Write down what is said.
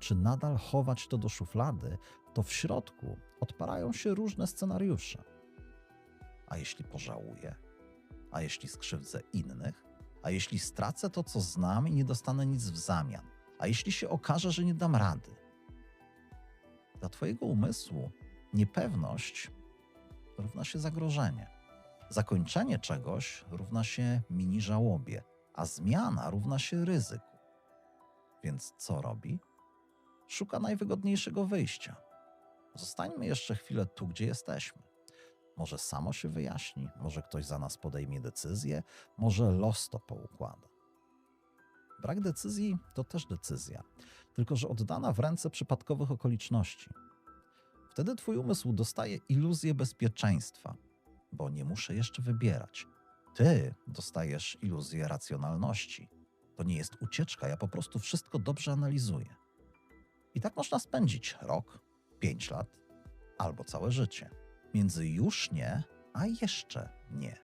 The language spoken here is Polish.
czy nadal chować to do szuflady, to w środku odpalają się różne scenariusze. A jeśli pożałuję? A jeśli skrzywdzę innych? A jeśli stracę to, co znam i nie dostanę nic w zamian? A jeśli się okaże, że nie dam rady? Dla Twojego umysłu niepewność równa się zagrożenie. Zakończenie czegoś równa się mini żałobie, a zmiana równa się ryzyku. Więc co robi? Szuka najwygodniejszego wyjścia. Zostańmy jeszcze chwilę tu, gdzie jesteśmy. Może samo się wyjaśni, może ktoś za nas podejmie decyzję, może los to poukłada. Brak decyzji to też decyzja, tylko że oddana w ręce przypadkowych okoliczności. Wtedy twój umysł dostaje iluzję bezpieczeństwa, bo nie muszę jeszcze wybierać. Ty dostajesz iluzję racjonalności. To nie jest ucieczka, ja po prostu wszystko dobrze analizuję. I tak można spędzić rok, pięć lat albo całe życie. Między już nie, a jeszcze nie.